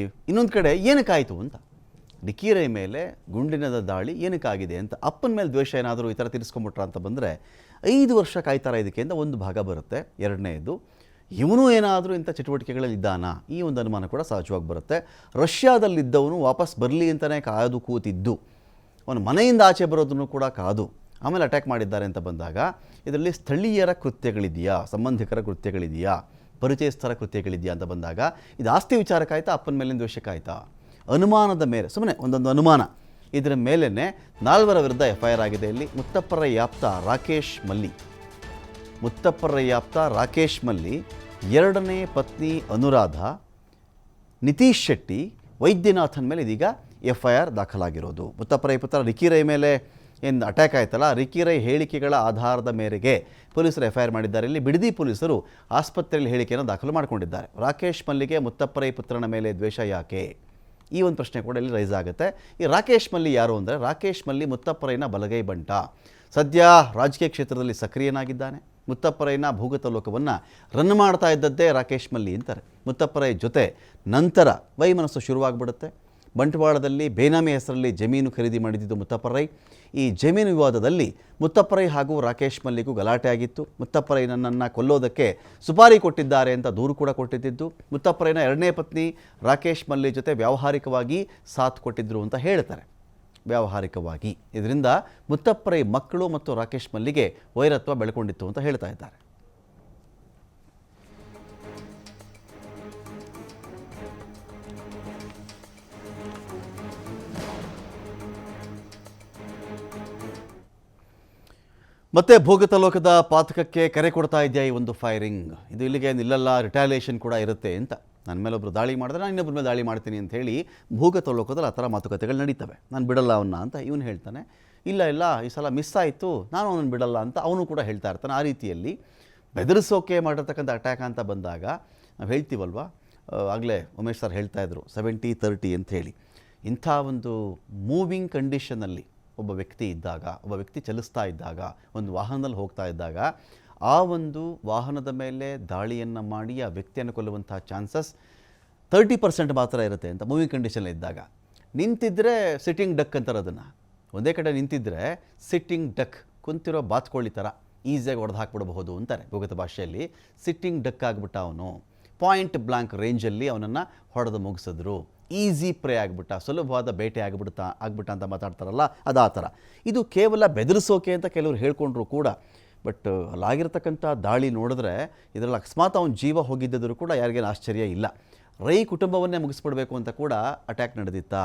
ಇನ್ನೊಂದು ಕಡೆ ಏನಕ್ಕಾಯಿತು ಅಂತ? ಡಿಕ್ಕೀರೆ ಮೇಲೆ ಗುಂಡಿನದ ದಾಳಿ ಏನಕ್ಕಾಗಿದೆ ಅಂತ? ಅಪ್ಪನ ಮೇಲೆ ದ್ವೇಷ ಏನಾದರೂ ಈ ಥರ ತಿರ್ಸ್ಕೊಂಬಿಟ್ರ ಅಂತ ಬಂದರೆ ಐದು ವರ್ಷ ಕಾಯ್ತಾರ ಇದಕ್ಕೆ ಅಂತ ಒಂದು ಭಾಗ ಬರುತ್ತೆ. ಎರಡನೇದು, ಇವನು ಏನಾದರೂ ಇಂಥ ಚಟುವಟಿಕೆಗಳಲ್ಲಿ ಇದ್ದಾನಾ? ಈ ಒಂದು ಅನುಮಾನ ಕೂಡ ಸಹಜವಾಗಿ ಬರುತ್ತೆ. ರಷ್ಯಾದಲ್ಲಿದ್ದವನು ವಾಪಸ್ ಬರಲಿ ಅಂತಲೇ ಕಾದು ಕೂತಿದ್ದು. ಅವನು ಮನೆಯಿಂದ ಆಚೆ ಬರೋದನ್ನು ಕೂಡ ಕಾದು, ಆಮೇಲೆ ಅಟ್ಯಾಕ್ ಮಾಡಿದ್ದಾರೆ ಅಂತ ಬಂದಾಗ ಇದರಲ್ಲಿ ಸ್ಥಳೀಯರ ಕೃತ್ಯಗಳಿದೆಯಾ? ಸಂಬಂಧಿಕರ ಕೃತ್ಯಗಳಿದೆಯಾ? ಪರಿಚಯಸ್ಥರ ಕೃತ್ಯಗಳಿದೆಯಾ ಅಂತ ಬಂದಾಗ, ಇದು ಆಸ್ತಿ ವಿಚಾರಕ್ಕಾಯ್ತಾ ಅಪ್ಪನ ಮೇಲಿನ ದ್ವೇಷಕ್ಕಾಯ್ತಾ ಅನುಮಾನದ ಮೇಲೆ ಸುಮ್ಮನೆ ಒಂದೊಂದು ಅನುಮಾನ. ಇದರ ಮೇಲೇ ನಾಲ್ವರ ವಿರುದ್ಧ ಎಫ್ ಐ ಆರ್ ಆಗಿದೆ ಇಲ್ಲಿ. ಮುತ್ತಪ್ಪರ ಯಾಪ್ತ ರಾಕೇಶ್ ಮಲ್ಲಿ. ಮುತ್ತಪ್ಪರ ಯಾಪ್ತ ರಾಕೇಶ್ ಮಲ್ಲಿ, ಎರಡನೇ ಪತ್ನಿ ಅನುರಾಧ, ನಿತೀಶ್ ಶೆಟ್ಟಿ, ವೈದ್ಯನಾಥನ್ ಮೇಲೆ ಇದೀಗ ಎಫ್ ಐ ಆರ್ ದಾಖಲಾಗಿರೋದು. ಮುತ್ತಪ್ಪರೈ ಪುತ್ರ ರಿಕಿರೈ ಮೇಲೆ ಏನು ಅಟ್ಯಾಕ್ ಆಯ್ತಲ್ಲ ರಿಕಿರೈ ಹೇಳಿಕೆಗಳ ಆಧಾರದ ಮೇರೆಗೆ ಪೊಲೀಸರು ಎಫ್ಐಆರ್ ಮಾಡಿದ್ದಾರೆ. ಇಲ್ಲಿ ಬಿಡದಿ ಪೊಲೀಸರು ಆಸ್ಪತ್ರೆಯಲ್ಲಿ ಹೇಳಿಕೆಯನ್ನು ದಾಖಲು ಮಾಡಿಕೊಂಡಿದ್ದಾರೆ. ರಾಕೇಶ್ ಮಲ್ಲಿಗೆ ಮುತ್ತಪ್ಪರೈ ಪುತ್ರನ ಮೇಲೆ ದ್ವೇಷ ಯಾಕೆ? ಈ ಒಂದು ಪ್ರಶ್ನೆ ಕೂಡ ಇಲ್ಲಿ ರೈಸ್ ಆಗುತ್ತೆ. ಈ ರಾಕೇಶ್ ಮಲ್ಲಿ ಯಾರು ಅಂದರೆ, ರಾಕೇಶ್ ಮಲ್ಲಿ ಮುತ್ತಪ್ಪರೈನ ಬಲಗೈ ಬಂಟ. ಸದ್ಯ ರಾಜಕೀಯ ಕ್ಷೇತ್ರದಲ್ಲಿ ಸಕ್ರಿಯನಾಗಿದ್ದಾನೆ. ಮುತ್ತಪ್ಪರೈನ ಭೂಗತ ಲೋಕವನ್ನು ರನ್ ಮಾಡ್ತಾ ಇದ್ದದ್ದೇ ರಾಕೇಶ್ ಮಲ್ಲಿ ಅಂತಾರೆ. ಮುತ್ತಪ್ಪರೈ ಜೊತೆ ನಂತರ ವೈಮನಸ್ಸು ಶುರುವಾಗ್ಬಿಡುತ್ತೆ. ಬಂಟ್ವಾಳದಲ್ಲಿ ಬೇನಾಮಿ ಹೆಸರಲ್ಲಿ ಜಮೀನು ಖರೀದಿ ಮಾಡಿದ್ದು ಮುತ್ತಪ್ಪರೈ. ಈ ಜಮೀನು ವಿವಾದದಲ್ಲಿ ಮುತ್ತಪ್ಪರೈ ಹಾಗೂ ರಾಕೇಶ್ ಮಲ್ಲಿಗೂ ಗಲಾಟೆ ಆಗಿತ್ತು. ಮುತ್ತಪ್ಪರೈ ನನ್ನನ್ನು ಕೊಲ್ಲೋದಕ್ಕೆ ಸುಪಾರಿ ಕೊಟ್ಟಿದ್ದಾರೆ ಅಂತ ದೂರು ಕೂಡ ಕೊಟ್ಟಿದ್ದು ಮುತ್ತಪ್ಪರೈನ ಎರಡನೇ ಪತ್ನಿ ರಾಕೇಶ್ ಮಲ್ಲಿ ಜೊತೆ ವ್ಯಾವಹಾರಿಕವಾಗಿ ಸಾಥ್ ಕೊಟ್ಟಿದ್ದರು ಅಂತ ಹೇಳ್ತಾರೆ. ವ್ಯಾವಹಾರಿಕವಾಗಿ. ಇದರಿಂದ ಮುತ್ತಪ್ಪರೈ ಮಕ್ಕಳು ಮತ್ತು ರಾಕೇಶ್ ಮಲ್ಲಿಗೆ ವೈರತ್ವ ಬೆಳ್ಕೊಂಡಿತ್ತು ಅಂತ ಹೇಳ್ತಾ ಇದ್ದಾರೆ. ಮತ್ತೆ ಭೂಗತ ಲೋಕದ ಪಾತಕಕ್ಕೆ ಕರೆ ಕೊಡ್ತಾ ಇದೆಯಾ ಈ ಒಂದು ಫೈರಿಂಗ್? ಇದು ಇಲ್ಲಿಗೆ ನಿಲ್ಲಲ್ಲ ರಿಟಾಲಿಯೇಷನ್ ಕೂಡ ಇರುತ್ತೆ ಅಂತ. ನನ್ನ ಮೇಲೆ ಒಬ್ಬರು ದಾಳಿ ಮಾಡಿದ್ರೆ ನಾನು ಇನ್ನೊಬ್ಬರ ಮೇಲೆ ದಾಳಿ ಮಾಡ್ತೀನಿ ಅಂತ ಹೇಳಿ ಭೂಗತ ಲೋಕದಲ್ಲಿ ಆ ಥರ ಮಾತುಕತೆಗಳು ನಡೀತವೆ. ನಾನು ಬಿಡಲ್ಲ ಅವನ್ನ ಅಂತ ಇವನು ಹೇಳ್ತಾನೆ. ಇಲ್ಲ ಇಲ್ಲ, ಈ ಸಲ ಮಿಸ್ ಆಯಿತು, ನಾನು ಅವನನ್ನು ಬಿಡಲ್ಲ ಅಂತ ಅವನು ಕೂಡ ಹೇಳ್ತಾ ಇರ್ತಾನೆ ಆ ರೀತಿಯಲ್ಲಿ. ಬೆದರಿಸೋಕೆ ಮಾಡಿರ್ತಕ್ಕಂಥ ಅಟ್ಯಾಕ್ ಅಂತ ಬಂದಾಗ, ನಾವು ಹೇಳ್ತೀವಲ್ವ? ಆಗಲೇ ಉಮೇಶ್ ಸರ್ ಹೇಳ್ತಾ ಇದ್ರು ಸೆವೆಂಟಿ ತರ್ಟಿ ಅಂತ ಹೇಳಿ. ಇಂಥ ಒಂದು ಮೂವಿಂಗ್ ಕಂಡೀಷನಲ್ಲಿ ಒಬ್ಬ ವ್ಯಕ್ತಿ ಇದ್ದಾಗ, ಒಬ್ಬ ವ್ಯಕ್ತಿ ಚಲಿಸ್ತಾ ಇದ್ದಾಗ, ಒಂದು ವಾಹನದಲ್ಲಿ ಹೋಗ್ತಾ ಇದ್ದಾಗ, ಆ ಒಂದು ವಾಹನದ ಮೇಲೆ ದಾಳಿಯನ್ನು ಮಾಡಿ ಆ ವ್ಯಕ್ತಿಯನ್ನು ಕೊಲ್ಲುವಂತಹ ಚಾನ್ಸಸ್ ತರ್ಟಿ ಪರ್ಸೆಂಟ್ ಮಾತ್ರ ಇರುತ್ತೆ ಅಂತ ಮೂವಿಂಗ್ ಕಂಡೀಷನ್ ಇದ್ದಾಗ. ನಿಂತಿದ್ದರೆ ಸಿಟ್ಟಿಂಗ್ ಡಕ್ ಅಂತಾರೆ ಅದನ್ನು. ಒಂದೇ ಕಡೆ ನಿಂತಿದ್ದರೆ ಸಿಟ್ಟಿಂಗ್ ಡಕ್ ಕುಂತಿರೋ ಬಾತ್ಕೊಳ್ಳಿ ಥರ ಈಸಿಯಾಗಿ ಹೊಡೆದು ಹಾಕ್ಬಿಡಬಹುದು ಅಂತಾರೆ ಭೂಗತ ಭಾಷೆಯಲ್ಲಿ. ಸಿಟ್ಟಿಂಗ್ ಡಕ್ ಆಗಿಬಿಟ್ಟ ಅವನು. ಪಾಯಿಂಟ್ ಬ್ಲಾಂಕ್ ರೇಂಜಲ್ಲಿ ಅವನನ್ನು ಹೊಡೆದು ಮುಗಿಸಿದ್ರು. ಈಸಿ ಪ್ರೇ ಆಗಿಬಿಟ್ಟ, ಸುಲಭವಾದ ಬೇಟೆ ಆಗಿಬಿಡ್ತಾ, ಆಗ್ಬಿಟ್ಟ ಅಂತ ಮಾತಾಡ್ತಾರಲ್ಲ, ಅದು ಆ ಥರ. ಇದು ಕೇವಲ ಬೆದರಿಸೋಕೆ ಅಂತ ಕೆಲವರು ಹೇಳ್ಕೊಂಡ್ರು ಕೂಡ, ಬಟ್ ಅಲ್ಲಾಗಿರ್ತಕ್ಕಂಥ ದಾಳಿ ನೋಡಿದ್ರೆ ಇದರಲ್ಲಿ ಅಕಸ್ಮಾತ್ ಅವನ ಜೀವ ಹೋಗಿದ್ದರೂ ಕೂಡ ಯಾರಿಗೇನು ಆಶ್ಚರ್ಯ ಇಲ್ಲ. ರೈ ಕುಟುಂಬವನ್ನೇ ಮುಗಿಸ್ಬಿಡ್ಬೇಕು ಅಂತ ಕೂಡ ಅಟ್ಯಾಕ್ ನಡೆದಿತ್ತಾ,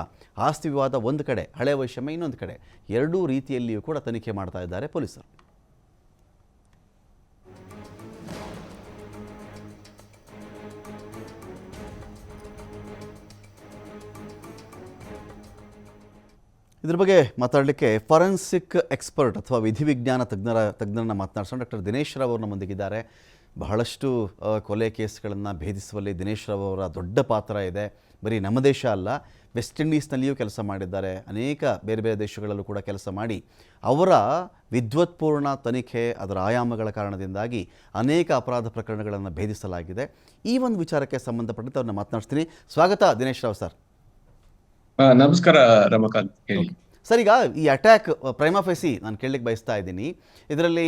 ಆಸ್ತಿ ವಿವಾದ ಒಂದು ಕಡೆ, ಹಳೆ ವೈಷಮ್ಯ ಇನ್ನೊಂದು ಕಡೆ, ಎರಡೂ ರೀತಿಯಲ್ಲಿಯೂ ಕೂಡ ತನಿಖೆ ಮಾಡ್ತಾ ಇದ್ದಾರೆ ಪೊಲೀಸರು. ಇದ್ರ ಬಗ್ಗೆ ಮಾತಾಡಲಿಕ್ಕೆ ಫಾರೆನ್ಸಿಕ್ ಎಕ್ಸ್ಪರ್ಟ್ ಅಥವಾ ವಿಧಿವಿಜ್ಞಾನ ತಜ್ಞರ ತಜ್ಞರನ್ನ ಮಾತನಾಡಿಸೋಣ. ಡಾಕ್ಟರ್ ದಿನೇಶ್ ರಾವ್ ಅವರು ನಮ್ಮೊಂದಿಗಿದ್ದಾರೆ ಬಹಳಷ್ಟು ಕೊಲೆ ಕೇಸ್ಗಳನ್ನು ಭೇದಿಸುವಲ್ಲಿ ದಿನೇಶ್ ರಾವ್ ಅವರ ದೊಡ್ಡ ಪಾತ್ರ ಇದೆ. ಬರೀ ನಮ್ಮ ದೇಶ ಅಲ್ಲ, ವೆಸ್ಟ್ ಇಂಡೀಸ್ನಲ್ಲಿಯೂ ಕೆಲಸ ಮಾಡಿದ್ದಾರೆ. ಅನೇಕ ಬೇರೆ ಬೇರೆ ದೇಶಗಳಲ್ಲೂ ಕೂಡ ಕೆಲಸ ಮಾಡಿ ಅವರ ವಿದ್ವತ್ಪೂರ್ಣ ತನಿಖೆ ಅದರ ಆಯಾಮಗಳ ಕಾರಣದಿಂದಾಗಿ ಅನೇಕ ಅಪರಾಧ ಪ್ರಕರಣಗಳನ್ನು ಭೇದಿಸಲಾಗಿದೆ. ಈ ಒಂದು ವಿಚಾರಕ್ಕೆ ಸಂಬಂಧಪಟ್ಟಂತೆ ಅವ್ರನ್ನ ಮಾತನಾಡ್ತೀನಿ ಸ್ವಾಗತ ದಿನೇಶ್ ರಾವ್ ಸರ್. ನಮಸ್ಕಾರ ರಮಕಾಂತ್, ಹೇಳಿ. ಸರ್, ಈಗ ಈ ಅಟ್ಯಾಕ್ ಪ್ರೈಮಾಫೆಸಿ ನಾನು ಕೇಳಲಿಕ್ಕೆ ಬಯಸ್ತಾ ಇದ್ದೀನಿ. ಇದರಲ್ಲಿ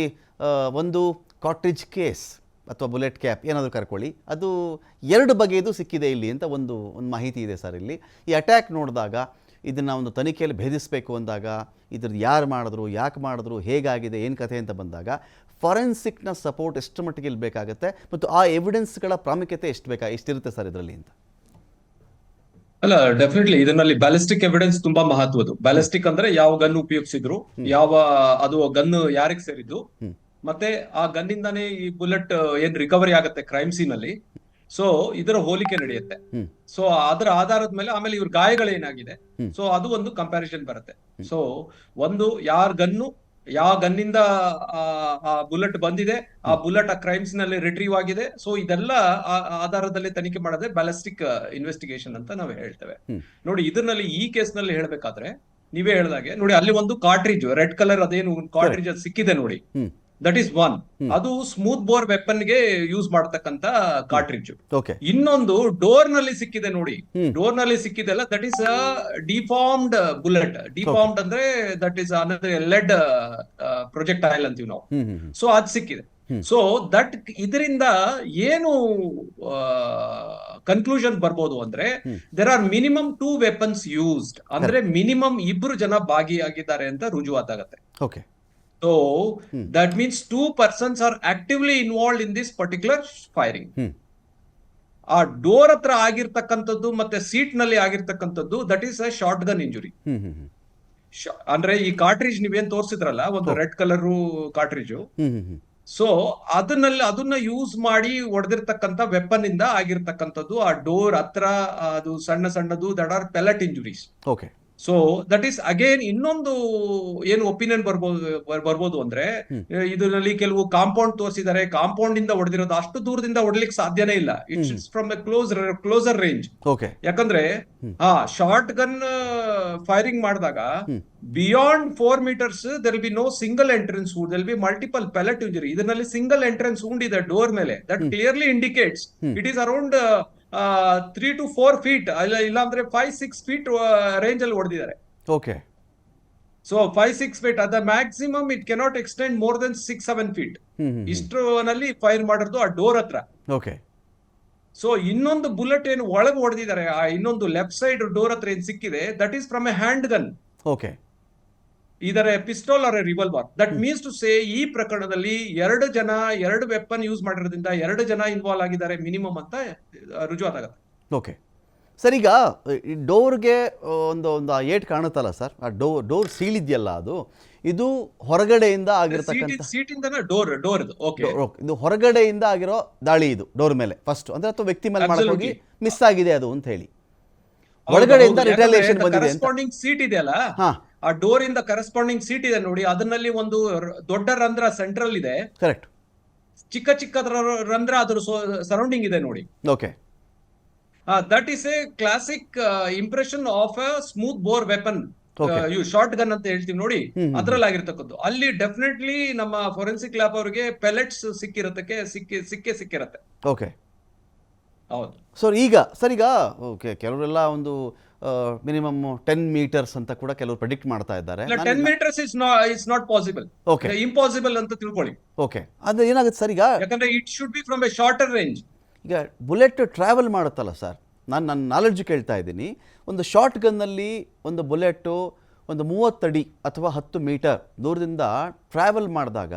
ಒಂದು ಕಾಟ್ರಿಜ್ ಕೇಸ್ ಅಥವಾ ಬುಲೆಟ್ ಕ್ಯಾಪ್ ಏನಾದರೂ ಕರ್ಕೊಳ್ಳಿ. ಅದು ಎರಡು ಬಗೆಯದು ಸಿಕ್ಕಿದೆ ಇಲ್ಲಿ ಅಂತ ಒಂದು ಒಂದು ಮಾಹಿತಿ ಇದೆ ಸರ್ ಇಲ್ಲಿ. ಈ ಅಟ್ಯಾಕ್ ನೋಡಿದಾಗ ಇದನ್ನು ಒಂದು ತನಿಖೆಯಲ್ಲಿ ಭೇದಿಸಬೇಕು ಅಂದಾಗ, ಇದ್ರದ್ದು ಯಾರು ಮಾಡಿದ್ರು, ಯಾಕೆ ಮಾಡಿದ್ರು, ಹೇಗಾಗಿದೆ, ಏನು ಕಥೆ ಅಂತ ಬಂದಾಗ ಫಾರೆನ್ಸಿಕ್ನ ಸಪೋರ್ಟ್ ಎಷ್ಟು ಮಟ್ಟಿಗೆ ಇಲ್ಲಿ ಬೇಕಾಗುತ್ತೆ ಮತ್ತು ಆ ಎವಿಡೆನ್ಸ್ಗಳ ಪ್ರಾಮುಖ್ಯತೆ ಎಷ್ಟು ಬೇಕಾ ಎಷ್ಟಿರುತ್ತೆ ಸರ್ ಇದರಲ್ಲಿ ಅಂತ? ಅಲ್ಲ ಡೆಫಿನೆಟ್ಲಿ ಇದರಲ್ಲಿ ಬ್ಯಾಲಿಸ್ಟಿಕ್ ಎವಿಡೆನ್ಸ್ ತುಂಬಾ ಮಹತ್ವದ್ದು. ಬ್ಯಾಲಿಸ್ಟಿಕ್ ಅಂದ್ರೆ ಯಾವ ಗನ್ ಉಪಯೋಗಿಸಿದ್ರು ಯಾವ ಅದು ಗನ್ ಯಾರಿಗ್ ಸೇರಿದ್ದು ಮತ್ತೆ ಆ ಗನ್ನಿಂದಾನೇ ಈ ಬುಲೆಟ್ ಏನ್ ರಿಕವರಿ ಆಗುತ್ತೆ ಕ್ರೈಮ್ ಸೀನ್ ಅಲ್ಲಿ. ಸೊ ಇದರ ಹೋಲಿಕೆ ನಡೆಯುತ್ತೆ. ಸೊ ಅದರ ಆಧಾರದ ಮೇಲೆ ಆಮೇಲೆ ಇವ್ರ ಗಾಯಗಳೇನಾಗಿದೆ. ಸೊ ಅದು ಒಂದು ಕಂಪ್ಯಾರಿಸನ್ ಬರುತ್ತೆ. ಸೊ ಒಂದು ಯಾರ ಗನ್ನು ಯಾವ ಗನ್ನಿಂದ ಆ ಬುಲೆಟ್ ಬಂದಿದೆ ಆ ಬುಲೆಟ್ ಆ ಕ್ರೈಮ್ಸ್ನಲ್ಲಿ ರಿಟ್ರೀವ್ ಆಗಿದೆ. ಸೊ ಇದೆಲ್ಲ ಆಧಾರದಲ್ಲಿ ತನಿಖೆ ಮಾಡೋದೇ ಬ್ಯಾಲಿಸ್ಟಿಕ್ ಇನ್ವೆಸ್ಟಿಗೇಷನ್ ಅಂತ ನಾವು ಹೇಳ್ತೇವೆ. ನೋಡಿ ಇದರಲ್ಲಿ ಈ ಕೇಸ್ನಲ್ಲಿ ಹೇಳ್ಬೇಕಾದ್ರೆ ನೀವೇ ಹೇಳ್ದಾಗೆ ನೋಡಿ ಅಲ್ಲಿ ಒಂದು ಕಾಟ್ರಿಜ್ ರೆಡ್ ಕಲರ್ ಅದೇನು ಕಾರ್ಟ್ರಿಜ್ ಅದು ಸಿಕ್ಕಿದೆ ನೋಡಿ. ದಟ್ ಈಸ್ ಒನ್ ಅದು ಸ್ಮೂತ್ ಬೋರ್ ವೆಪನ್ಗೆ ಯೂಸ್ ಮಾಡತಕ್ಕಂತ ಕಾಟ್ರಿಜ್ ಇನ್ನೊಂದು ಡೋರ್ನಲ್ಲಿ ಸಿಕ್ಕಿದೆ ನೋಡಿ. ಡೋರ್ನಲ್ಲಿ ಸಿಕ್ಕಿದೆಲ್ಲ that is deformed bullet deformed ಅಂದ್ರೆ that is another lead projectile ಅಂತೀವಿ ನಾವು. ಸೊ ಅದ್ ಸಿಕ್ಕಿದೆ. ಸೊ ದಟ್ ಇದರಿಂದ ಏನು ಕನ್ಕ್ಲೂಷನ್ ಬರ್ಬೋದು ಅಂದ್ರೆ. There are minimum two weapons used ಅಂದ್ರೆ ಮಿನಿಮಮ್ ಇಬ್ರು ಜನ ಭಾಗಿಯಾಗಿದ್ದಾರೆ ಅಂತ ರುಜುವಾತಾಗತ್ತೆ. Okay so hmm. That means two persons are actively involve in this particular firing. Hmm ಆ ಡೋರ್ ಹತ್ರ ಆಗಿರ್ತಕ್ಕಂಥದ್ದು ಮತ್ತೆ ಸೀಟ್ನಲ್ಲಿ ಆಗಿರ್ತಕ್ಕಂಥದ್ದು that is a short gun injury ಅಂದ್ರೆ ಈ ಕಾರ್ಟ್ರಿಜ್ ನೀವೇನ್ ತೋರಿಸಿದ್ರಲ್ಲ ಒಂದು red colour cartridge hmm so ಅದನ್ನಲ್ಲಿ ಅದನ್ನ ಯೂಸ್ ಮಾಡಿ ಹೊಡೆದಿರ್ತಕ್ಕಂಥ ವೆಪನ್ ಇಂದ ಆಗಿರ್ತಕ್ಕಂಥದ್ದು ಆ ಡೋರ್ ಹತ್ರ ಅದು ಸಣ್ಣ ಸಣ್ಣದು that are pellet injuries okay so that is again ಇನ್ನೊಂದು ಏನು ಒಪಿನಿಯನ್ ಬರ್ಬೋದು ಬರ್- ಬರ್ಬೋದು ಅಂದ್ರೆ. ಇದರಲ್ಲಿ ಕೆಲವು ಕಾಂಪೌಂಡ್ ತೋರಿಸಿದ್ದಾರೆ ಕಾಂಪೌಂಡ್ ಇಂದ ಹೊಡೆದಿರೋದು ಅಷ್ಟು ದೂರದಿಂದ ಹೊಡ್ಲಿಕ್ಕೆ ಸಾಧ್ಯನೇ ಇಲ್ಲ it's. From a close closer range ಯಾಕಂದ್ರೆ. ಹಾ ಶಾರ್ಟ್ ಗನ್ ಫೈರಿಂಗ್ ಮಾಡಿದಾಗ. Beyond four metres they'll be no single entrance would they'll be multiple pellet injury ಇದರಲ್ಲಿ ಸಿಂಗಲ್ ಎಂಟ್ರೆನ್ಸ್ ಉಂಡಿದೆ ಇದೆ ಡೋರ್ ಮೇಲೆ that. Clearly indicates it is around three to four feet ಇಲ್ಲ ಇಲ್ಲಾಂದ್ರೆ five six feet range ಅಲ್ಲಿ ಹೊಡೆದಿದ್ದಾರೆ okay so five six feet ಅದ maximum it cannot extend more then six seven feet ಇಷ್ಟರಲ್ಲಿ fire ಮಾಡಿರೋದು ಆ ಡೋರ್ ಹತ್ರ. ಓಕೆ ಸೊ ಇನ್ನೊಂದು ಬುಲೆಟ್ ಏನು ಒಳಗೆ ಹೊಡೆದಿದ್ದಾರೆ ಆ ಇನ್ನೊಂದು ಲೆಫ್ಟ್ ಸೈಡ್ ಡೋರ್ ಹತ್ರ ಏನು ಸಿಕ್ಕಿದೆ that is from a hand gun okay ಇದರ pistol or revolver that means to say ಈ ಪ್ರಕರಣದಲ್ಲಿ ಎರಡು ಜನ ಎರಡು ವೆಪನ್ ಯೂಸ್ ಮಾಡಿರೋದ್ರಿಂದ ಎರಡು ಜನ ಇನ್ವಾಲ್ವ್ ಆಗಿದ್ದಾರೆ ಮಿನಿಮಮ್ ಅಂತ ರುಜುವಾತಾಗತ್ತೆ. ಓಕೆ ಸರ್ ಈಗ ಡೋರ್ಗೆ ಒಂದು ಒಂದು ಆ ಏಟ್ ಕಾಣುತ್ತಲ್ಲ ಸರ್ ಆ ಡೋರ್ ಡೋರ್ ಸೀಲ್ ಇದೆಯಲ್ಲ ಅದು? ಇದು ಹೊರಗಡೆಯಿಂದ ಆಗಿರತಕ್ಕಂಥ ಡೋರ್ ಡೋರ್ ಓಕೆ ಓಕೆ, ಇದು ಹೊರಗಡೆಯಿಂದ ಆಗಿರೋ ದಾಳಿ ಇದು ಡೋರ್ ಮೇಲೆ. ಫಸ್ಟ್ ಅಂದ್ರೆ ಅಥವಾ ವ್ಯಕ್ತಿ ಮೇಲೆ ಮಾಡಕ್ ಹೋಗಿ ಮಿಸ್ ಆಗಿದೆ ಅದು ಅಂತ ಹೇಳಿ. ಒಳಗಡೆಯಿಂದ ರಿಟಾಲಿಯೇಷನ್ ಬಂದಿದೆ ಸೀಟ್ ಇದೆಯಲ್ಲ? ಹಾ. ಆ ಡೋರ್ ಇಂದ ಕರೆಸ್ಪಾಂಡಿಂಗ್ ಸೀಟ್ ಇದೆ ನೋಡಿ ಅದರಲ್ಲಿ ಒಂದು ದೊಡ್ಡ ರಂಧ್ರ ಸೆಂಟ್ರಲ್ ಇದೆ. ಕರೆಕ್ಟ್ ಚಿಕ್ಕ ಚಿಕ್ಕ ರಂಧ್ರ ಅದ್ರ ಸರೌಂಡಿಂಗ್ ಇದೆ ನೋಡಿ. Okay that is a classic impression of a smooth bore weapon you short gun ಅಂತ ಹೇಳ್ತೀವಿ ನೋಡಿ. ಅದ್ರಲ್ಲಿ ಆಗಿರ್ತಕ್ಕದ್ದು ಅಲ್ಲಿ ಡೆಫಿನೆಟ್ಲಿ ನಮ್ಮ ಫೋರೆನ್ಸಿಕ್ ಲ್ಯಾಬ್ ಅವರಿಗೆ ಪೆಲೆಟ್ಸ್ ಸಿಕ್ಕಿರತ್ತಕ್ಕೆ ಸಿಕ್ಕಿ ಸಿಕ್ಕೇ ಸಿಕ್ಕಿರತ್ತೆ. ಓಕೆ ಹೌದು. ಸರ್ ಈಗ ಸರ್ ಈಗ ಓಕೆ ಕೆಲವರೆಲ್ಲ ಒಂದು ಮಿನಿಮಮ್ ಟೆನ್ ಮೀಟರ್ಸ್ ಅಂತ ಕೂಡ ಕೆಲವರು ಪ್ರೆಡಿಕ್ಟ್ ಮಾಡ್ತಾ ಇದ್ದಾರೆ. ಟೆನ್ ಮೀಟರ್ಸ್ ಇಸ್ ನಾ it's not possible okay impossible ಅಂತ ತಿಳ್ಕೊಳ್ಳಿ. ಓಕೆ ಅದು ಏನಾಗುತ್ತೆ ಸರ್ ಈಗ ಯಾಕಂದ್ರೆ it should be from a shorter range ಈಗ ಬುಲೆಟ್ ಟ್ರಾವೆಲ್ ಮಾಡುತ್ತಲ್ಲ ಸರ್? ನಾನು ನನ್ನ ನಾಲೆಡ್ಜ್ ಕೇಳ್ತಾ ಇದ್ದೀನಿ. ಒಂದು ಶಾರ್ಟ್ ಗನ್ನಲ್ಲಿ ಒಂದು ಬುಲೆಟು ಒಂದು ಮೂವತ್ತಡಿ ಅಥವಾ ಹತ್ತು ಮೀಟರ್ ದೂರದಿಂದ ಟ್ರಾವೆಲ್ ಮಾಡಿದಾಗ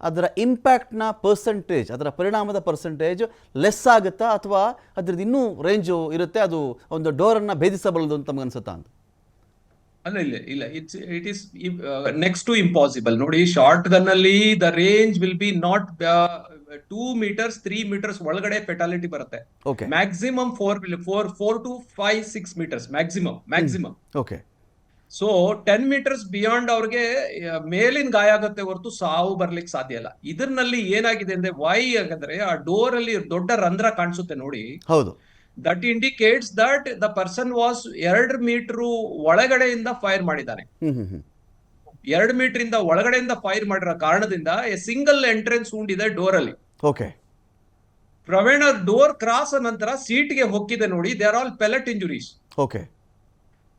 ಅದರ ಇಂಪ್ಯಾಕ್ಟ್ನ ಪರ್ಸೆಂಟೇಜ್ ಅದರ ಪರಿಣಾಮದ ಪರ್ಸೆಂಟೇಜ್ ಲೆಸ್ ಆಗುತ್ತಾ ಅಥವಾ ಅದ್ರದ್ದು ಇನ್ನೂ ರೇಂಜು ಇರುತ್ತೆ? ಅದು ಒಂದು ಡೋರನ್ನು ಭೇದಿಸಬಲ್ಲದು ಅಂತ ಅನ್ಸುತ್ತಾ ಅಂತ? ಅಲ್ಲ ಇಲ್ಲ ಇಲ್ಲ. It's it is next to impossible ನೋಡಿ ಶಾರ್ಟ್ ಗನ್ ಅಲ್ಲಿ the range will be not two metres three metres ಒಳಗಡೆ ಪೆಟಾಲಿಟಿ ಬರುತ್ತೆ. Okay maximum four four four to five six metres maximum maximum okay so ten metres beyond ಅವ್ರಿಗೆ ಮೇಲಿನ ಗಾಯ ಆಗುತ್ತೆ ಹೊರತು ಸಾವು ಬರ್ಲಿಕ್ಕೆ ಸಾಧ್ಯ ಇಲ್ಲ. ಇದರಲ್ಲಿ ಏನಾಗಿದೆ ಅಂದ್ರೆ ವೈ ಹಾಗಾದ್ರೆ ಆ ಡೋರ್ ಅಲ್ಲಿ ದೊಡ್ಡ ರಂಧ್ರ ಕಾಣಿಸುತ್ತೆ ನೋಡಿ. ಹೌದು. That indicates that the person was ಎರಡು ಮೀಟರ್ ಒಳಗಡೆಯಿಂದ ಫೈರ್ ಮಾಡಿದ್ದಾನೆ. ಎರಡು ಮೀಟರ್ ಇಂದ ಒಳಗಡೆಯಿಂದ ಫೈರ್ ಮಾಡಿರೋ ಕಾರಣದಿಂದ ಎ ಸಿಂಗಲ್ ಎಂಟ್ರೆನ್ಸ್ ಉಂಡಿದೆ ಡೋರ್ ಅಲ್ಲಿ. ಓಕೆ ಪ್ರವೀಣ ಡೋರ್ ಕ್ರಾಸ್ ನಂತರ ಸೀಟ್ಗೆ ಹೊಕ್ಕಿದೆ ನೋಡಿ. They are all pellet injuries okay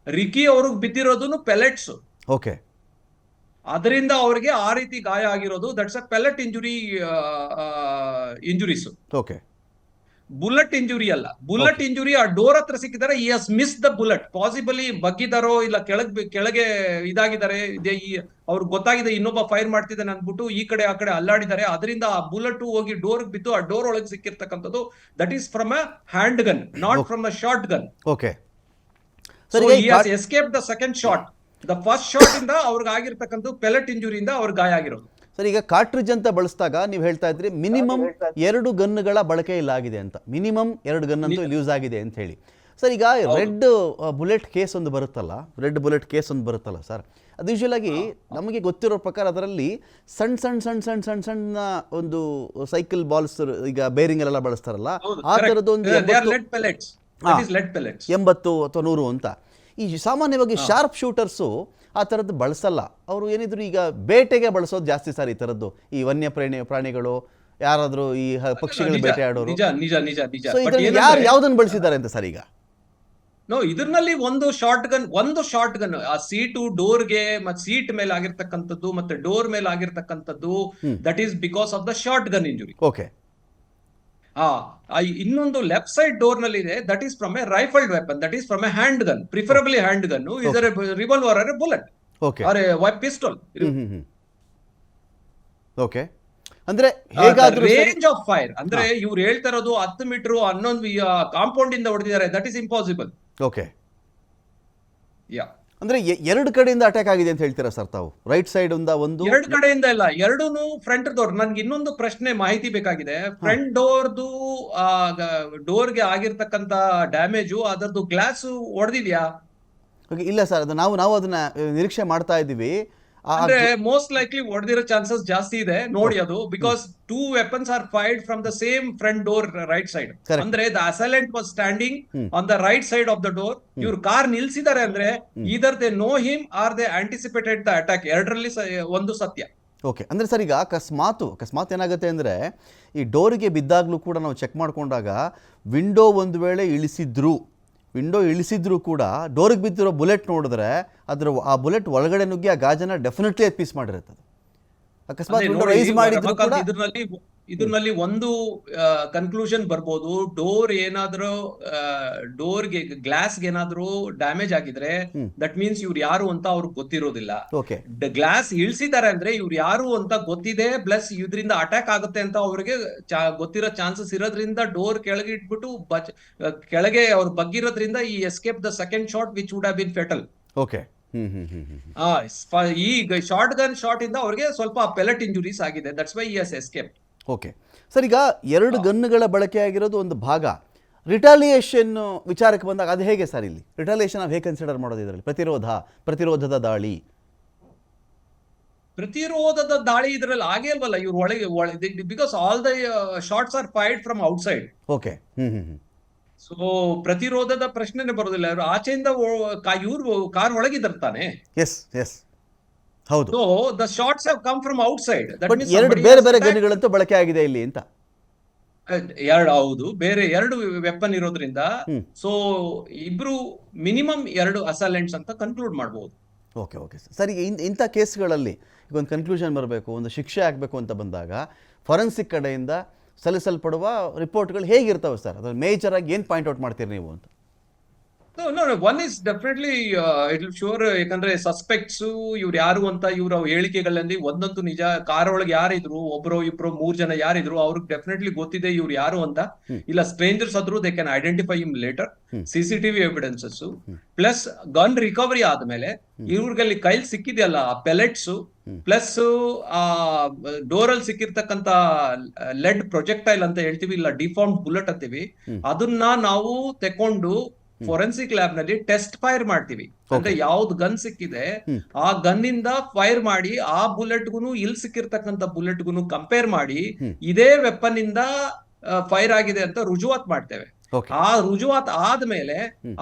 Ricky ಅವ್ರಿಗೆ ಬಿದ್ದಿರೋದು ಪೆಲೆಟ್ಸ್ ಓಕೆ. ಅದರಿಂದ ಅವ್ರಿಗೆ ಆ ರೀತಿ ಗಾಯ ಆಗಿರೋದು. That's a pellet injury injuries okay. Bullet injury ಅಲ್ಲ. ಬುಲೆಟ್ ಇಂಜುರಿ ಆ ಡೋರ್ ಹತ್ರ ಸಿಕ್ಕಿದ್ದಾರೆ ಈ has miss the bullet possibly ಬಗ್ಗಿದಾರೋ ಇಲ್ಲ ಕೆಳಗ್ ಕೆಳಗೆ ಇದಾಗಿದ್ದಾರೆ ಅವ್ರಿಗೆ ಗೊತ್ತಾಗಿದೆ ಇನ್ನೊಬ್ಬ ಫೈರ್ ಮಾಡ್ತಿದ್ದಾನೆ ಅಂದ್ಬಿಟ್ಟು ಈ ಕಡೆ ಆ ಕಡೆ ಅಲ್ಲಾಡಿದ್ದಾರೆ. ಅದರಿಂದ ಆ ಬುಲೆಟ್ ಹೋಗಿ ಡೋರ್ ಬಿದ್ದು ಆ ಡೋರ್ ಒಳಗೆ ಸಿಕ್ಕಿರ್ತಕ್ಕಂಥದ್ದು that is from a hand gun not from a short gun okay. Escape the second shot the first shot ಇಂದ ಅವ್ರಿಗೆ ಆಗಿರ್ತಕ್ಕಂಥ ಪೆಲೆಟ್ ಇಂಜುರಿಯಿಂದ ಅವ್ರಿಗೆ ಗಾಯ ಆಗಿರೋದು. ಸರ್ ಈಗ ಕಾರ್ಟ್ರಿಜ್ ಅಂತ ಬಳಸಿದಾಗ ನೀವು ಹೇಳ್ತಾ ಇದ್ರಿ ಮಿನಿಮಮ್ ಎರಡು ಗನ್ಗಳ ಬಳಕೆ ಇಲ್ಲ ಆಗಿದೆ ಅಂತ. ಮಿನಿಮಮ್ ಎರಡು ಗನ್ ಅಂತೂ ಯೂಸ್ ಆಗಿದೆ ಅಂತ ಹೇಳಿ. ಸರ್ ಈಗ ರೆಡ್ ಬುಲೆಟ್ ಕೇಸ್ ಒಂದು ಬರುತ್ತಲ್ಲ ರೆಡ್ ಬುಲೆಟ್ ಕೇಸ್ ಒಂದು ಬರುತ್ತಲ್ಲ ಸರ್. ಅದು ಯೂಶುವಲ್ ಆಗಿ ನಮಗೆ ಗೊತ್ತಿರೋ ಪ್ರಕಾರ ಅದರಲ್ಲಿ ಸಣ್ಣ ಸಣ್ಣ ಸಣ್ಣ ಸಣ್ಣ ಸಣ್ಣ ಸಣ್ಣ ಒಂದು ಸೈಕಲ್ ಬಾಲ್ಸ್ ಈಗ ಬೇರಿಂಗ್ ಎಲ್ಲ ಬಳಸ್ತಾರಲ್ಲ ಆ ಥರದ್ದು ಒಂದು ಎಂಬತ್ತು- ಅಥವಾ ನೂರು ಅಂತ. ಈ ಸಾಮಾನ್ಯವಾಗಿ ಶಾರ್ಪ್ ಶೂಟರ್ಸು ಆ ಥರದ್ದು ಬಳಸಲ್ಲ. ಅವರು ಏನಿದ್ರು ಈಗ ಬೇಟೆಗೆ ಬಳಸೋದು ಜಾಸ್ತಿ ಸರ್ ಈ ಥರದ್ದು ಈ ವನ್ಯ ಪ್ರಾಣಿ ಪ್ರಾಣಿಗಳು ಯಾರಾದರೂ ಈ ಪಕ್ಷಿಗಳು ಬೇಟೆ ಆಡೋರು. ಯಾರು ಯಾವ್ದನ್ನು ಬಳಸಿದ್ದಾರೆ ಅಂತ ಸರ್ ಈಗ? ನೋ ಇದ್ರಲ್ಲಿ ಒಂದು ಶಾರ್ಟ್ ಗನ್ ಒಂದು ಶಾರ್ಟ್ ಗನ್ ಆ ಸೀಟು ಡೋರ್ಗೆ ಮತ್ತೆ ಸೀಟ್ ಮೇಲೆ ಆಗಿರ್ತಕ್ಕಂಥದ್ದು ಮತ್ತೆ ಡೋರ್ ಮೇಲೆ ಆಗಿರ್ತಕ್ಕಂಥದ್ದು that is because of the short gun injury okay ಆ ಇನ್ನೊಂದು ಲೆಫ್ಟ್ ಸೈಡ್ ಡೋರ್ನಲ್ಲಿ ಇದೆ that is from a rifled weapon that is from a hand gun preferably hand gun ಇದರ revolver or bullet or pistol okay ಅಂದ್ರೆ range of fire ಅಂದ್ರೆ ಇವ್ರು ಹೇಳ್ತಾ ಇರೋದು ಹತ್ತು ಮೀಟರ್ ಹನ್ನೊಂದು ಕಾಂಪೌಂಡ್ ಇಂದ ಹೊಡೆದಿದ್ದಾರೆ. That is impossible okay yeah ಅಂದ್ರೆ ಎರಡು ಕಡೆಯಿಂದ ಅಟ್ಯಾಕ್ ಆಗಿದೆ ಅಂತ ಹೇಳ್ತೀರಾ ಸರ್ ತಾವು? ರೈಟ್ ಸೈಡ್ ಇಂದ ಒಂದು ಎರಡು ಕಡೆಯಿಂದ ಇಲ್ಲ. ಎರಡೂನು ಫ್ರಂಟ್ ಡೋರ್ ನನ್ಗೆ ಇನ್ನೊಂದು ಪ್ರಶ್ನೆ ಮಾಹಿತಿ ಬೇಕಾಗಿದೆ. ಫ್ರಂಟ್ ಡೋರ್ದು ಡೋರ್ಗೆ ಆಗಿರ್ತಕ್ಕಂತ ಡ್ಯಾಮೇಜು ಅದರದ್ದು ಗ್ಲಾಸ್ Okay, ಇಲ್ಲ ಸರ್ ಅದು ನಾವು ನಾವು ಅದನ್ನ ನಿರೀಕ್ಷೆ ಮಾಡ್ತಾ ಇದ್ದೀವಿ. ಅಂದ್ರೆ ಮೋಸ್ಟ್ ಲೈಕ್ಲಿ ಹೊಡೆದಿರೋ ಚಾನ್ಸಸ್ ಜಾಸ್ತಿ ಇದೆ. ನೋಡಿ ಅದು because two weapons are fired from the same front door right side ಅಂದ್ರೆ the assailant was standing on the right side of the door ಇವ್ರು ಕಾರ್ ನಿಲ್ಸಿದ್ದಾರೆ ಅಂದ್ರೆ ಇದರ್ they know him or they anticipated the attack ಎರಡರಲ್ಲಿ ಒಂದು ಸತ್ಯ. Okay ಅಂದರೆ sir ಈಗ ಅಕಸ್ಮಾತು ಅಕಸ್ಮಾತ್ ಏನಾಗುತ್ತೆ ಅಂದರೆ ಈ ಡೋರಿಗೆ ಬಿದ್ದಾಗಲೂ ಕೂಡ ನಾವು ಚೆಕ್ ಮಾಡಿಕೊಂಡಾಗ ವಿಂಡೋ ಒಂದು ವೇಳೆ ಇಳಿಸಿದ್ರು. ವಿಂಡೋ ಇಳಿಸಿದ್ರು ಕೂಡ ಡೋರ್ಗೆ ಬಿದ್ದಿರೋ ಬುಲೆಟ್ ನೋಡಿದ್ರೆ ಅದ್ರ ಆ ಬುಲೆಟ್ ಒಳಗಡೆ ನುಗ್ಗಿ ಆ ಗಾಜನ ಡೆಫಿನೆಟ್ಲಿ ಅದು ಪೀಸ್ ಮಾಡಿರುತ್ತೆ ಅಕಸ್ಮಾತ್ ವಿಂಡೋ ರೈಸ್ ಮಾಡಿದ್ರು ಇದ್ರಲ್ಲಿ ಒಂದು ಕನ್ಕ್ಲೂಷನ್ ಬರ್ಬೋದು. ಡೋರ್ ಏನಾದ್ರೂ ಡೋರ್ಗೆ ಗ್ಲಾಸ್ಗೆ ಏನಾದ್ರೂ ಡ್ಯಾಮೇಜ್ ಆಗಿದ್ರೆ ದಟ್ ಮೀನ್ಸ್ ಇವ್ರು ಯಾರು ಅಂತ ಅವ್ರಿಗೆ ಗೊತ್ತಿರೋದಿಲ್ಲ. ಗ್ಲಾಸ್ ಇಳಿಸಿದ್ದಾರೆ ಅಂದ್ರೆ ಇವ್ರು ಯಾರು ಅಂತ ಗೊತ್ತಿದೆ ಪ್ಲಸ್ ಇದರಿಂದ ಅಟ್ಯಾಕ್ ಆಗುತ್ತೆ ಅಂತ ಅವ್ರಿಗೆ ಗೊತ್ತಿರೋ ಚಾನ್ಸಸ್ ಇರೋದ್ರಿಂದ ಡೋರ್ ಕೆಳಗೆ ಇಟ್ಬಿಟ್ಟು ಕೆಳಗೆ ಅವ್ರು ಬಗ್ಗಿರೋದ್ರಿಂದ ಈ escape the second shot which would have been fatal okay hmm hmm hmm hmm ಆ ಈ ಶಾರ್ಟ್ ಗನ್ ಶಾಟ್ ಇಂದ ಅವ್ರಿಗೆ ಸ್ವಲ್ಪ ಪೆಲೆಟ್ ಇಂಜುರೀಸ್ ಆಗಿದೆ. That's why is escape okay. Sir ಈಗ ಎರಡು ಗನ್ಗಳ ಬಳಕೆ ಆಗಿರೋದು ಒಂದು ಭಾಗ. ರಿಟಾಲಿಯೇಷನ್ ವಿಚಾರಕ್ಕೆ ಬಂದಾಗ ಅದು ಹೇಗೆ ಸರ್ ಇಲ್ಲಿ? ರಿಟಾಲಿಯೇಷನ್ ನಾವು ಹೇಗೆ ಕನ್ಸಿಡರ್ ಮಾಡೋದು ಇದರಲ್ಲಿ? ಪ್ರತಿರೋಧ ಪ್ರತಿರೋಧದ ದಾಳಿ. ಪ್ರತಿರೋಧದ ದಾಳಿ ಇದರಲ್ಲಿ ಆಗೇ ಅಲ್ವಲ್ಲ ಇವ್ರು ಒಳಗೆ because all the shots are fired from outside okay. Hmm hmm hmm. So ಪ್ರತಿರೋಧದ ಪ್ರಶ್ನೆನೇ ಬರೋದಿಲ್ಲ. ಇವರು ಆಚೆಯಿಂದ ಇವ್ರು ಕಾರ್ ಒಳಗಿದ್ದಾರೆ ತಾನೆ ಎಸ್ ಎಸ್ ಹೌದು. The shots have come from outside side ಎರಡು ಬೇರೆ ಬೇರೆ ಗನ್ಗಳಂತೂ ಬಳಕೆ ಆಗಿದೆ ಇಲ್ಲಿ ಅಂತ. ಎರಡು ಹೌದು. ಬೇರೆ ಎರಡು ವೆಪನ್ ಇರೋದ್ರಿಂದ. ಸೊ ಇಬ್ರು ಮಿನಿಮಮ್ ಎರಡು ಅಸಾಲೆಂಟ್ಸ್ ಅಂತ ಕನ್ಕ್ಲೂಡ್ ಮಾಡಬಹುದು ಓಕೆ ಓಕೆ ಸರ್ ಸರ್ ಈಗ ಇಂಥ ಕೇಸ್ಗಳಲ್ಲಿ ಈಗ ಒಂದು ಕನ್ಕ್ಲೂಷನ್ ಬರಬೇಕು ಒಂದು ಶಿಕ್ಷೆ ಆಗಬೇಕು ಅಂತ ಬಂದಾಗ ಫೊರೆನ್ಸಿಕ್ ಕಡೆಯಿಂದ ಸಲ್ಲಿಸಲ್ಪಡುವ ರಿಪೋರ್ಟ್ಗಳು ಹೇಗಿರ್ತವೆ ಸರ್ ಅದ್ರ ಮೇಜರ್ ಆಗಿ ಏನು ಪಾಯಿಂಟ್ ಔಟ್ ಮಾಡ್ತೀರಿ ನೀವು ಅಂತ? One is definitely it sure ಯಾಕಂದ್ರೆ ಸಸ್ಪೆಕ್ಟ್ಸ್ ಇವ್ರು ಯಾರು ಅಂತ ಇವ್ರ ಹೇಳಿಕೆಗಳಲ್ಲಿ ಒಂದಂತೂ ನಿಜ ಕಾರ್ ಒಳಗೆ ಯಾರಿದ್ರು ಒಬ್ರು ಇಬ್ರು ಮೂರ್ ಜನ ಯಾರಿದ್ರು ಅವ್ರಿಗೆ ಡೆಫಿನೆಟ್ಲಿ ಗೊತ್ತಿದೆ ಇವ್ರು ಯಾರು ಅಂತ. ಇಲ್ಲ ಸ್ಟ್ರೇಂಜರ್ಸ್ ಆದ್ರೂ they can identify him later CCTV evidences plus gun recovery ಆದ್ಮೇಲೆ ಇವ್ರಿಗಲ್ಲಿ ಕೈಲಿ ಸಿಕ್ಕಿದೆಯಲ್ಲ ಆ ಪೆಲೆಟ್ಸ್ ಪ್ಲಸ್ ಆ ಡೋರ್ ಅಲ್ಲಿ ಸಿಕ್ಕಿರ್ತಕ್ಕಂತ ಲೆಡ್ ಪ್ರೊಜೆಕ್ಟೈಲ್ ಅಂತ ಹೇಳ್ತೀವಿ ಇಲ್ಲ ಡಿಫಾರ್ಮ್ ಬುಲೆಟ್ ಅಂತೀವಿ. ಅದನ್ನ ನಾವು ತೆಕೊಂಡು ಫೊರೆನ್ಸಿಕ್ ಲ್ಯಾಬ್ನಲ್ಲಿ ಟೆಸ್ಟ್ ಫೈರ್ ಮಾಡ್ತೀವಿ. ಅಂದ್ರೆ ಯಾವ್ದು ಗನ್ ಸಿಕ್ಕಿದೆ ಆ ಗನ್ ಇಂದ ಫೈರ್ ಮಾಡಿ ಆ ಬುಲೆಟ್ಗುನು ಇಲ್ಲಿ ಸಿಕ್ಕಿರ್ತಕ್ಕಂತ ಬುಲೆಟ್ಗುನು ಕಂಪೇರ್ ಮಾಡಿ ಇದೇ ವೆಪನ್ ಇಂದ ಫೈರ್ ಆಗಿದೆ ಅಂತ ರುಜುವಾತ್ ಮಾಡ್ತೇವೆ. ಆ ರುಜುವಾತ್ ಆದ್ಮೇಲೆ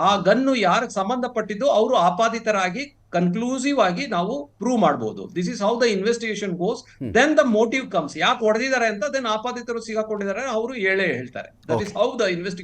ಆ ಗನ್ನು ಯಾರ ಸಂಬಂಧಪಟ್ಟಿದ್ದು ಅವರು ಆಪಾದಿತರಾಗಿ ಕನ್ಕ್ಲೂಸಿವ್ ಆಗಿ ನಾವು ಪ್ರೂವ್ ಮಾಡಬಹುದು this is how the investigation goes then the motive comes ಯಾಕೆ ಹೊಡೆದಿದ್ದಾರೆ ಅಂತ ದೆನ್ ಆಪಾದಿತರು ಸಿಗಾಕೊಂಡಿದ್ದಾರೆ ಅವರು ಹೇಳೇ ಹೇಳ್ತಾರೆ. That is how the investigation